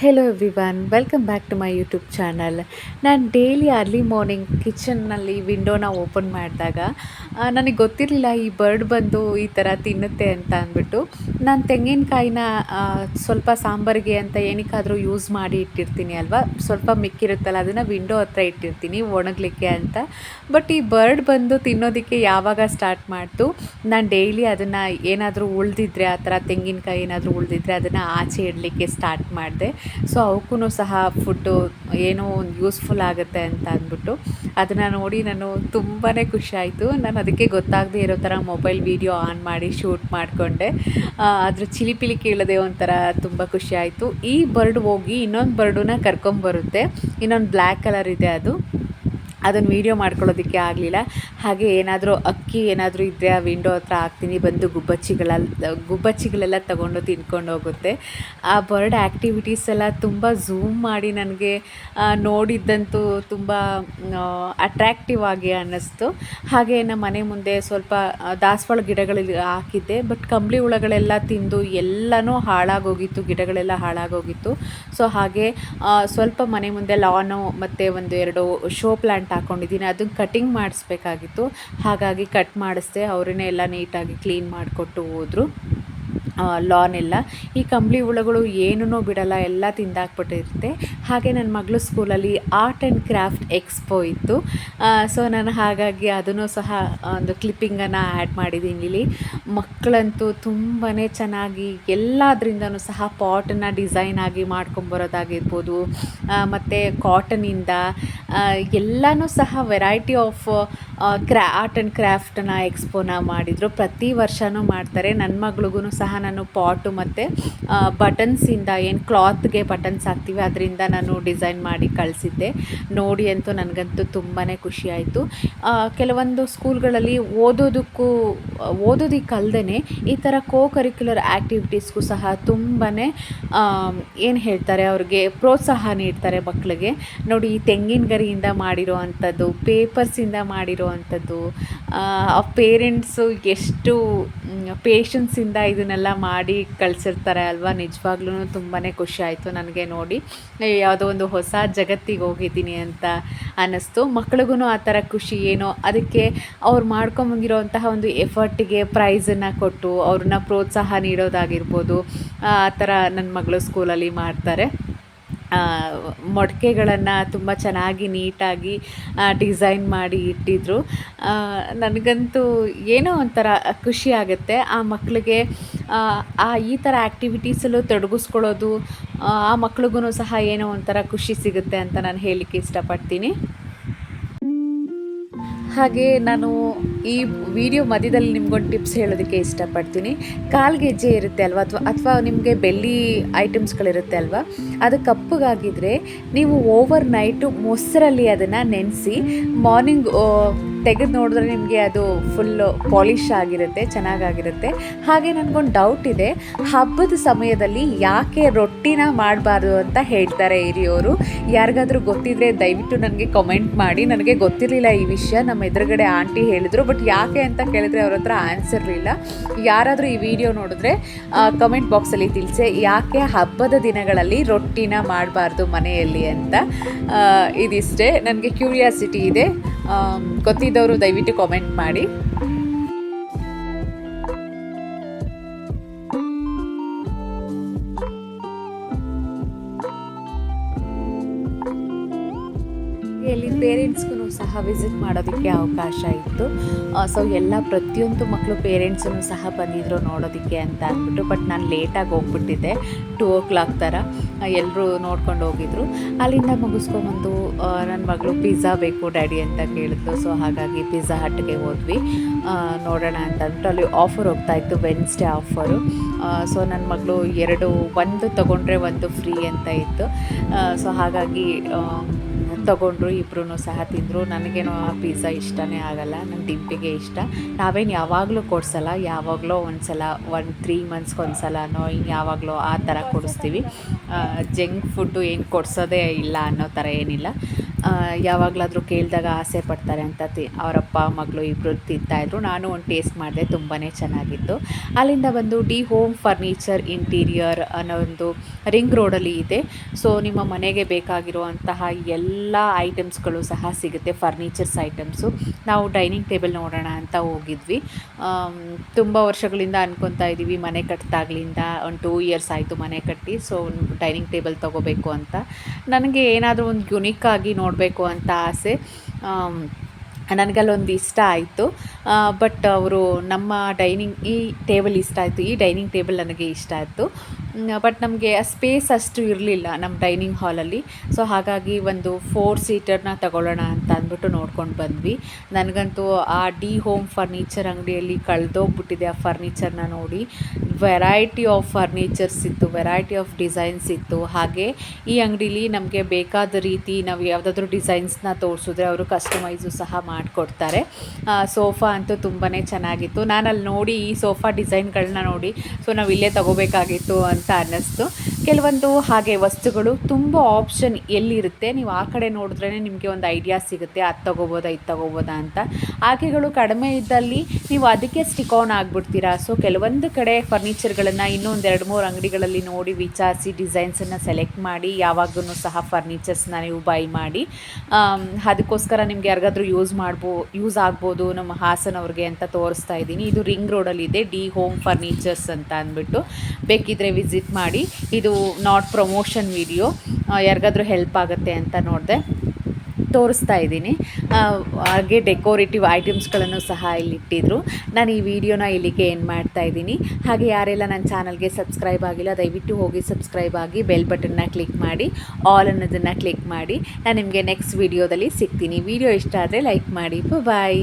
Hello everyone welcome back to my YouTube channel ನಾನು daily early morning ಕಿಚನ್ನಲ್ಲಿ ವಿಂಡೋನ open ಮಾಡಿದಾಗ ನನಗೆ ಗೊತ್ತಿರಲಿಲ್ಲ ಈ ಬರ್ಡ್ ಬಂದು ಈ ಥರ ತಿನ್ನುತ್ತೆ ಅಂತ ಅಂದ್ಬಿಟ್ಟು. ನಾನು ತೆಂಗಿನಕಾಯಿನ ಸ್ವಲ್ಪ ಸಾಂಬಾರಿಗೆ ಅಂತ ಏನಕ್ಕಾದರೂ ಯೂಸ್ ಮಾಡಿ ಇಟ್ಟಿರ್ತೀನಿ ಅಲ್ವಾ? ಸ್ವಲ್ಪ ಮಿಕ್ಕಿರುತ್ತಲ್ಲ, ಅದನ್ನು ವಿಂಡೋ ಹತ್ರ ಇಟ್ಟಿರ್ತೀನಿ, ಒಣಗಲಿಕ್ಕೆ ಅಂತ. ಬಟ್ ಈ ಬರ್ಡ್ ಬಂದು ತಿನ್ನೋದಕ್ಕೆ ಯಾವಾಗ ಸ್ಟಾರ್ಟ್ ಮಾಡ್ತು ನಾನು ಡೈಲಿ ಅದನ್ನು ಏನಾದರೂ ಉಳಿದಿದ್ರೆ, ಆ ಥರ ತೆಂಗಿನಕಾಯಿ ಏನಾದರೂ ಉಳಿದಿದ್ರೆ ಅದನ್ನು ಆಚೆ ಇಡಲಿಕ್ಕೆ ಸ್ಟಾರ್ಟ್ ಮಾಡಿದೆ. ಸೊ ಅವಕ್ಕೂ ಸಹ ಫುಡ್ಡು ಏನೋ ಒಂದು ಯೂಸ್ಫುಲ್ ಆಗುತ್ತೆ ಅಂತ ಅಂದ್ಬಿಟ್ಟು ಅದನ್ನು ನೋಡಿ ನಾನು ತುಂಬಾ ಖುಷಿಯಾಯಿತು. ನಾನು ಅದಕ್ಕೆ ಗೊತ್ತಾಗದೇ ಇರೋ ಥರ ಮೊಬೈಲ್ ವೀಡಿಯೋ ಆನ್ ಮಾಡಿ ಶೂಟ್ ಮಾಡಿಕೊಂಡೆ. ಅದ್ರ ಚಿಲಿಪಿಲಿ ಕೇಳದೆ ಒಂಥರ ತುಂಬ ಖುಷಿಯಾಯಿತು. ಈ ಬರ್ಡ್ ಹೋಗಿ ಇನ್ನೊಂದು ಬರ್ಡನ್ನ ಕರ್ಕೊಂಬರುತ್ತೆ. ಇನ್ನೊಂದು ಬ್ಲ್ಯಾಕ್ ಕಲರ್ ಇದೆ ಅದು. ಅದನ್ನು ವೀಡಿಯೋ ಮಾಡ್ಕೊಳ್ಳೋದಕ್ಕೆ ಆಗಲಿಲ್ಲ. ಹಾಗೆ ಏನಾದರೂ ಅಕ್ಕಿ ಏನಾದರೂ ಇದ್ದರೆ ಆ ವಿಂಡೋ ಹತ್ರ ಹಾಕ್ತೀನಿ, ಬಂದು ಗುಬ್ಬಚ್ಚಿಗಳೆಲ್ಲ ಗುಬ್ಬಚ್ಚಿಗಳೆಲ್ಲ ತಗೊಂಡು ತಿನ್ಕೊಂಡು ಹೋಗುತ್ತೆ. ಆ ಬರ್ಡ್ ಆ್ಯಕ್ಟಿವಿಟೀಸ್ ಎಲ್ಲ ತುಂಬ ಝೂಮ್ ಮಾಡಿ ನನಗೆ ನೋಡಿದ್ದಂತೂ ತುಂಬ ಅಟ್ರ್ಯಾಕ್ಟಿವ್ ಆಗಿ ಅನ್ನಿಸ್ತು. ಹಾಗೆ ನಮ್ಮ ಮನೆ ಮುಂದೆ ಸ್ವಲ್ಪ ದಾಸವಾಳ ಗಿಡಗಳಲ್ಲಿ ಹಾಕಿದ್ದೆ. ಬಟ್ ಕಂಬಳಿ ಹುಳಗಳೆಲ್ಲ ತಿಂದು ಎಲ್ಲನೂ ಹಾಳಾಗೋಗಿತ್ತು, ಗಿಡಗಳೆಲ್ಲ ಹಾಳಾಗೋಗಿತ್ತು. ಸೊ ಹಾಗೆ ಸ್ವಲ್ಪ ಮನೆ ಮುಂದೆ ಲಾನು ಮತ್ತು ಒಂದು ಎರಡು ಶೋ ಪ್ಲ್ಯಾಂಟ್ ಹಾಕ್ಕೊಂಡಿದ್ದೀನಿ ಅದನ್ನು ಕಟಿಂಗ್ ಮಾಡಿಸ್ಬೇಕಾಗಿತ್ತು. ಹಾಗಾಗಿ ಕಟ್ ಮಾಡಿಸ್ದೆ ಅವರನ್ನೇ ಎಲ್ಲ ನೀಟಾಗಿ ಕ್ಲೀನ್ ಮಾಡಿಕೊಟ್ಟು ಹೋದರು. ಲಾನ್ ಎಲ್ಲ. ಈ ಕಂಬಳಿ ಹುಳುಗಳು ಏನೂ ಬಿಡಲ್ಲ, ಎಲ್ಲ ತಿಂದಾಕ್ಬಿಟ್ಟಿರುತ್ತೆ. ಹಾಗೆ ನನ್ನ ಮಗಳು ಸ್ಕೂಲಲ್ಲಿ ಆರ್ಟ್ ಆ್ಯಂಡ್ ಕ್ರಾಫ್ಟ್ ಎಕ್ಸ್ಪೋ ಇತ್ತು. ಸೊ ನಾನು ಹಾಗಾಗಿ ಅದನ್ನು ಸಹ ಒಂದು ಕ್ಲಿಪ್ಪಿಂಗನ್ನು ಆ್ಯಡ್ ಮಾಡಿದ್ದೀನಿ ಇಲ್ಲಿ. ಮಕ್ಕಳಂತೂ ತುಂಬಾ ಚೆನ್ನಾಗಿ ಎಲ್ಲದರಿಂದನೂ ಸಹ ಪಾಟನ್ನು ಡಿಸೈನ್ ಆಗಿ ಮಾಡ್ಕೊಂಬರೋದಾಗಿರ್ಬೋದು. ಮತ್ತು ಕಾಟನಿಂದ ಎಲ್ಲನೂ ಸಹ ವೆರೈಟಿ ಆಫ್ ಕ್ರಾ, ಆರ್ಟ್ ಆ್ಯಂಡ್ ಕ್ರಾಫ್ಟನ್ನ ಎಕ್ಸ್ಪೋನ ಮಾಡಿದರು. ಪ್ರತಿ ವರ್ಷವೂ ಮಾಡ್ತಾರೆ. ನನ್ನ ಮಗಳಿಗೂ ಸಹ ನಾನು ಪಾಟು ಮತ್ತು ಬಟನ್ಸಿಂದ ಏನು ಕ್ಲಾತ್ಗೆ ಬಟನ್ಸ್ ಹಾಕ್ತೀವಿ, ಅದರಿಂದ ನಾನು ಡಿಸೈನ್ ಮಾಡಿ ಕಳಿಸಿದ್ದೆ. ನೋಡಿ ಅಂತೂ ನನಗಂತೂ ತುಂಬಾ ಖುಷಿಯಾಯಿತು ಕೆಲವೊಂದು ಸ್ಕೂಲ್ಗಳಲ್ಲಿ ಓದೋದಕ್ಕೂ ಓದೋದಕ್ಕಲ್ದೇ ಈ ಥರ ಕೋ ಕರಿಕ್ಯುಲರ್ ಆ್ಯಕ್ಟಿವಿಟೀಸ್ಗೂ ಸಹ ತುಂಬಾ ಏನು ಹೇಳ್ತಾರೆ, ಅವ್ರಿಗೆ ಪ್ರೋತ್ಸಾಹ ನೀಡ್ತಾರೆ ಮಕ್ಕಳಿಗೆ ನೋಡಿ ಈ ತೆಂಗಿನ ಗರಿಯಿಂದ ಮಾಡಿರೋ ಅಂಥದ್ದು, ಪೇಪರ್ಸಿಂದ ಮಾಡಿರೋ ಅಂಥದ್ದು. ಪೇರೆಂಟ್ಸು ಎಷ್ಟು ಪೇಷನ್ಸಿಂದ ಇದನ್ನೆಲ್ಲ ಮಾಡಿ ಕಳಿಸಿರ್ತಾರೆ ಅಲ್ವಾ? ನಿಜವಾಗ್ಲೂ ತುಂಬಾ ಖುಷಿ ಆಯಿತು ನನಗೆ ನೋಡಿ. ಯಾವುದೋ ಒಂದು ಹೊಸ ಜಗತ್ತಿಗೆ ಹೋಗಿದ್ದೀನಿ ಅಂತ ಅನ್ನಿಸ್ತು. ಮಕ್ಳಿಗೂ ಆ ಥರ ಖುಷಿ ಏನೋ? ಅದಕ್ಕೆ ಅವ್ರು ಮಾಡ್ಕೊಂಬಂದಿರೋಂತಹ ಒಂದು ಎಫರ್ಟಿಗೆ ಪ್ರೈಸನ್ನು ಕೊಟ್ಟು ಅವ್ರನ್ನ ಪ್ರೋತ್ಸಾಹ ನೀಡೋದಾಗಿರ್ಬೋದು. ಆ ಥರ ನನ್ನ ಮಗಳು ಸ್ಕೂಲಲ್ಲಿ ಮಾಡ್ತಾರೆ. ಮೊಡಕೆಗಳನ್ನು ತುಂಬ ಚೆನ್ನಾಗಿ ನೀಟಾಗಿ ಡಿಸೈನ್ ಮಾಡಿ ಇಟ್ಟಿದ್ದರು ನನಗಂತೂ ಏನೋ ಒಂಥರ ಖುಷಿ ಆಗುತ್ತೆ. ಆ ಮಕ್ಕಳಿಗೆ ಆ ಈ ಥರ ಆ್ಯಕ್ಟಿವಿಟೀಸಲ್ಲೂ ತೊಡಗಿಸ್ಕೊಳ್ಳೋದು, ಆ ಮಕ್ಳಿಗೂ ಸಹ ಏನೋ ಒಂಥರ ಖುಷಿ ಸಿಗುತ್ತೆ ಅಂತ ನಾನು ಹೇಳಲಿಕ್ಕೆ ಇಷ್ಟಪಡ್ತೀನಿ. ಹಾಗೆ ನಾನು ಈ ವಿಡಿಯೋ ಮಧ್ಯದಲ್ಲಿ ನಿಮ್ಗೊಂದು ಟಿಪ್ಸ್ ಹೇಳೋದಕ್ಕೆ ಇಷ್ಟಪಡ್ತೀನಿ. ಕಾಲು ಗೆಜ್ಜೆ ಇರುತ್ತೆ ಅಲ್ವಾ? ಅಥವಾ ಅಥವಾ ನಿಮಗೆ ಬೆಲ್ಲಿ ಐಟಮ್ಸ್ಗಳಿರುತ್ತೆ ಅಲ್ವಾ? ಅದು ಕಪ್ಪಗಾಗಿದ್ದರೆ ನೀವು ಓವರ್ ನೈಟು ಮೊಸರಲ್ಲಿ ಅದನ್ನು ನೆನೆಸಿ ಮಾರ್ನಿಂಗ್ ತೆಗೆದು ನೋಡಿದ್ರೆ ನಿಮಗೆ ಅದು ಫುಲ್ಲು ಪಾಲಿಶ್ ಆಗಿರುತ್ತೆ, ಚೆನ್ನಾಗಾಗಿರುತ್ತೆ. ಹಾಗೆ ನನಗೊಂದು ಡೌಟ್ ಇದೆ. ಹಬ್ಬದ ಸಮಯದಲ್ಲಿ ಯಾಕೆ ರೊಟ್ಟಿನ ಮಾಡಬಾರ್ದು ಅಂತ ಹೇಳ್ತಾರೆ ಹಿರಿಯೋರು? ಯಾರಿಗಾದರೂ ಗೊತ್ತಿದ್ರೆ ದಯವಿಟ್ಟು ನನಗೆ ಕಮೆಂಟ್ ಮಾಡಿ. ನನಗೆ ಗೊತ್ತಿರಲಿಲ್ಲ ಈ ವಿಷಯ. ನಮ್ಮ ಎದುರುಗಡೆ ಆಂಟಿ ಹೇಳಿದರು ಬಟ್ ಯಾಕೆ ಅಂತ ಕೇಳಿದ್ರೆ ಅವ್ರ ಹತ್ರ ಆನ್ಸರ್ ಇಲ್ಲ. ಯಾರಾದರೂ ಈ ವಿಡಿಯೋ ನೋಡಿದ್ರೆ ಕಮೆಂಟ್ ಬಾಕ್ಸಲ್ಲಿ ತಿಳಿಸಿ ಯಾಕೆ ಹಬ್ಬದ ದಿನಗಳಲ್ಲಿ ರೊಟ್ಟಿನ ಮಾಡಬಾರ್ದು ಮನೆಯಲ್ಲಿ ಅಂತ. ಇದಿಷ್ಟೇ. ನನಗೆ ಕ್ಯೂರಿಯಾಸಿಟಿ ಇದೆ. ಗೊತ್ತಿದ್ದವರು ದಯವಿಟ್ಟು ಕಾಮೆಂಟ್ ಮಾಡಿ. ಸಹ ವಿಸಿಟ್ ಮಾಡೋದಕ್ಕೆ ಅವಕಾಶ ಇತ್ತು. ಸೊ ಎಲ್ಲ ಪ್ರತಿಯೊಂದು ಮಕ್ಕಳು ಪೇರೆಂಟ್ಸನ್ನು ಸಹ ಬಂದಿದ್ರು ನೋಡೋದಕ್ಕೆ ಅಂತ ಅಂದ್ಬಿಟ್ಟು ಬಟ್ ನಾನು ಲೇಟಾಗಿ ಹೋಗ್ಬಿಟ್ಟಿದ್ದೆ ಟೂ ಓ ಕ್ಲಾಕ್ ಥರ ಎಲ್ಲರೂ ನೋಡ್ಕೊಂಡು ಹೋಗಿದ್ರು. ಅಲ್ಲಿಂದ ಮುಗಿಸ್ಕೊಂಬಂದು ನನ್ನ ಮಗಳು ಪಿಜ್ಜಾ ಬೇಕು ಡ್ಯಾಡಿ ಅಂತ ಕೇಳಿದ್ರು ಸೊ ಹಾಗಾಗಿ ಪಿಜ್ಜಾ ಹಟ್ಗೆ ಹೋದ್ವಿ. ನೋಡೋಣ ಅಂತ ಅಂದ್ಬಿಟ್ಟು ಅಲ್ಲಿ ಆಫರ್ ಹೋಗ್ತಾ ಇತ್ತು ವೆನ್ಸ್ಡೇ ಆಫರು ಸೊ ನನ್ನ ಮಗಳು ಎರಡು, ಒಂದು ತೊಗೊಂಡ್ರೆ ಒಂದು ಫ್ರೀ ಅಂತ ಇತ್ತು. ಸೊ ಹಾಗಾಗಿ ತೊಗೊಂಡ್ರು ಇಬ್ಬರೂ ಸಹ ತಿಂದರು. ನನಗೇನು ಆ ಪಿಜ್ಜಾ ಇಷ್ಟನೇ ಆಗಲ್ಲ ನನ್ನ ಡಿಂಪಿಗೆ ಇಷ್ಟ. ನಾವೇನು ಯಾವಾಗಲೂ ಕೊಡ್ಸಲ್ಲ, ಯಾವಾಗಲೋ ಒಂದು ಸಲ ಒನ್ ತ್ರೀ ಮಂತ್ಸ್ಗೆ ಒಂದು ಸಲನೋ ಇನ್ನು ಯಾವಾಗಲೋ ಆ ಥರ ಕೊಡಿಸ್ತೀವಿ. ಜಂಕ್ ಫುಡ್ಡು ಏನು ಕೊಡಿಸೋದೇ ಇಲ್ಲ ಅನ್ನೋ ಥರ ಏನಿಲ್ಲ. ಯಾವಾಗಲಾದರೂ ಕೇಳಿದಾಗ ಆಸೆ ಪಡ್ತಾರೆ ಅಂತ ತಿ, ಅವರಪ್ಪ, ಮಗಳು ಇಬ್ಬರು ತಿಂತಾಯಿದ್ರು. ನಾನು ಒಂದು ಟೇಸ್ಟ್ ಮಾಡಿದೆ ತುಂಬಾ ಚೆನ್ನಾಗಿತ್ತು. ಅಲ್ಲಿಂದ ಬಂದು ಡಿ ಹೋಮ್ ಫರ್ನಿಚರ್ ಇಂಟೀರಿಯರ್ ಅನ್ನೋ ಒಂದು ರಿಂಗ್ ರೋಡಲ್ಲಿ ಇದೆ. ಸೊ, ನಿಮ್ಮ ಮನೆಗೆ ಬೇಕಾಗಿರುವಂತಹ ಎಲ್ಲ ಐಟಮ್ಸ್ಗಳು ಸಹ ಸಿಗುತ್ತೆ, ಫರ್ನಿಚರ್ಸ್ ಐಟಮ್ಸು. ನಾವು ಡೈನಿಂಗ್ ಟೇಬಲ್ ನೋಡೋಣ ಅಂತ ಹೋಗಿದ್ವಿ. ತುಂಬ ವರ್ಷಗಳಿಂದ ಅನ್ಕೊತಾ ಇದ್ದೀವಿ, ಮನೆ ಕಟ್ಟಿದಾಗ್ಲಿಂದ ಒಂದು ಟೂ ಇಯರ್ಸ್ ಆಯಿತು ಮನೆ ಕಟ್ಟಿ, ಸೊ, ಡೈನಿಂಗ್ ಟೇಬಲ್ ತೊಗೋಬೇಕು ಅಂತ. ನನಗೆ ಏನಾದರೂ ಒಂದು ಯುನಿಕ್ ಆಗಿ ನೋಡಬೇಕು ಅಂತ ಆಸೆ. ನನಗಲ್ಲೊಂದು ಇಷ್ಟ ಆಯಿತು. ಬಟ್ ಅವರು ನಮ್ಮ ಡೈನಿಂಗ್, ಈ ಟೇಬಲ್ ಇಷ್ಟ ಆಯಿತು. ಈ ಡೈನಿಂಗ್ ಟೇಬಲ್ ನನಗೆ ಇಷ್ಟ ಆಯಿತು. ಬಟ್ ನಮಗೆ ಸ್ಪೇಸ್ ಅಷ್ಟು ಇರಲಿಲ್ಲ ನಮ್ಮ ಡೈನಿಂಗ್ ಹಾಲಲ್ಲಿ ಸೊ ಹಾಗಾಗಿ ಒಂದು ಫೋರ್ ಸೀಟರ್ನ ತಗೊಳ್ಳೋಣ ಅಂತ ಅಂದ್ಬಿಟ್ಟು ನೋಡ್ಕೊಂಡು ಬಂದ್ವಿ. ನನಗಂತೂ ಆ ಡಿ ಹೋಮ್ ಫರ್ನಿಚರ್ ಅಂಗಡಿಯಲ್ಲಿ ಕಳೆದೋಗ್ಬಿಟ್ಟಿದೆ ಆ ಫರ್ನಿಚರ್ನ ನೋಡಿ. ವೆರೈಟಿ ಆಫ್ ಫರ್ನಿಚರ್ಸ್ ಇತ್ತು ವೆರೈಟಿ ಆಫ್ ಡಿಸೈನ್ಸ್ ಇತ್ತು. ಹಾಗೆ ಈ ಅಂಗಡೀಲಿ ನಮಗೆ ಬೇಕಾದ ರೀತಿ ನಾವು ಯಾವುದಾದ್ರೂ ಡಿಸೈನ್ಸ್ನ ತೋರಿಸಿದ್ರೆ ಅವರು ಕಸ್ಟಮೈಸು ಸಹ ಮಾಡಿಕೊಡ್ತಾರೆ. ಸೋಫಾ ಅಂತೂ ತುಂಬಾ ಚೆನ್ನಾಗಿತ್ತು. ನಾನು ಅಲ್ಲಿ ನೋಡಿ ಈ ಸೋಫಾ ಡಿಸೈನ್ಗಳನ್ನ ನೋಡಿ. ಸೊ ನಾವು ಇಲ್ಲೇ ತಗೋಬೇಕಾಗಿತ್ತು ಅನ್ನಿಸ್ತು ಕೆಲವೊಂದು ಹಾಗೆ ವಸ್ತುಗಳು ತುಂಬ ಆಪ್ಷನ್ ಎಲ್ಲಿರುತ್ತೆ? ನೀವು ಆ ಕಡೆ ನೋಡಿದ್ರೇ ನಿಮಗೆ ಒಂದು ಐಡಿಯಾ ಸಿಗುತ್ತೆ, ಅದು ತಗೋಬೋದಾ, ಇದು ತಗೋಬೋದಾ ಅಂತ. ಆಕೆಗಳು ಕಡಿಮೆ ಇದ್ದಲ್ಲಿ ನೀವು ಅದಕ್ಕೆ ಸ್ಟಿಕ್ ಆನ್ ಆಗಿಬಿಡ್ತೀರಾ? ಸೊ ಕೆಲವೊಂದು ಕಡೆ ಫರ್ನಿಚರ್ಗಳನ್ನು ಇನ್ನೊಂದು ಎರಡು ಮೂರು ಅಂಗಡಿಗಳಲ್ಲಿ ನೋಡಿ ವಿಚಾರಿಸಿ ಡಿಸೈನ್ಸನ್ನು ಸೆಲೆಕ್ಟ್ ಮಾಡಿ ಯಾವಾಗೂ ಸಹ ಫರ್ನಿಚರ್ಸ್ನ ನೀವು ಬೈ ಮಾಡಿ ಅದಕ್ಕೋಸ್ಕರ ನಿಮಗೆ ಯಾರಿಗಾದ್ರೂ ಯೂಸ್ ಮಾಡ್ಬೋ ಯೂಸ್ ಆಗ್ಬೋದು ನಮ್ಮ ಹಾಸನವ್ರಿಗೆ ಅಂತ ತೋರಿಸ್ತಾ ಇದ್ದೀನಿ. ಇದು ರಿಂಗ್ ರೋಡಲ್ಲಿದೆ ಡಿ ಹೋಮ್ ಫರ್ನಿಚರ್ಸ್ ಅಂತ ಅಂದ್ಬಿಟ್ಟು. ಬೇಕಿದ್ರೆ ವಿಸಿಟ್ ಮಾಡಿ. ಇದು ನಾಟ್ ಪ್ರಮೋಷನ್ ವಿಡಿಯೋ ಯಾರಿಗಾದರೂ ಹೆಲ್ಪ್ ಆಗುತ್ತೆ ಅಂತ ನೋಡಿದೆ. ತೋರಿಸ್ತಾ ಇದ್ದೀನಿ. ಹಾಗೆ ಡೆಕೋರೇಟಿವ್ ಐಟಮ್ಸ್ಗಳನ್ನು ಸಹ ಇಲ್ಲಿ ಇಟ್ಟಿದ್ರು. ನಾನು ಈ ವಿಡಿಯೋನ ಇಲ್ಲಿಗೆ ಏನು ಮಾಡ್ತಾ ಇದ್ದೀನಿ. ಹಾಗೆ ಯಾರೆಲ್ಲ ನನ್ನ ಚಾನಲ್ಗೆ ಸಬ್ಸ್ಕ್ರೈಬ್ ಆಗಿಲ್ಲ, ದಯವಿಟ್ಟು ಹೋಗಿ ಸಬ್ಸ್ಕ್ರೈಬ್ ಆಗಿ ಬೆಲ್ ಬಟನ್ನ ಕ್ಲಿಕ್ ಮಾಡಿ ಆಲ್ ಅನ್ನೋದನ್ನು ಕ್ಲಿಕ್ ಮಾಡಿ. ನಾನು ನಿಮಗೆ ನೆಕ್ಸ್ಟ್ ವಿಡಿಯೋದಲ್ಲಿ ಸಿಗ್ತೀನಿ. ವಿಡಿಯೋ ಇಷ್ಟ ಆದರೆ ಲೈಕ್ ಮಾಡಿ. ಬಾಯ್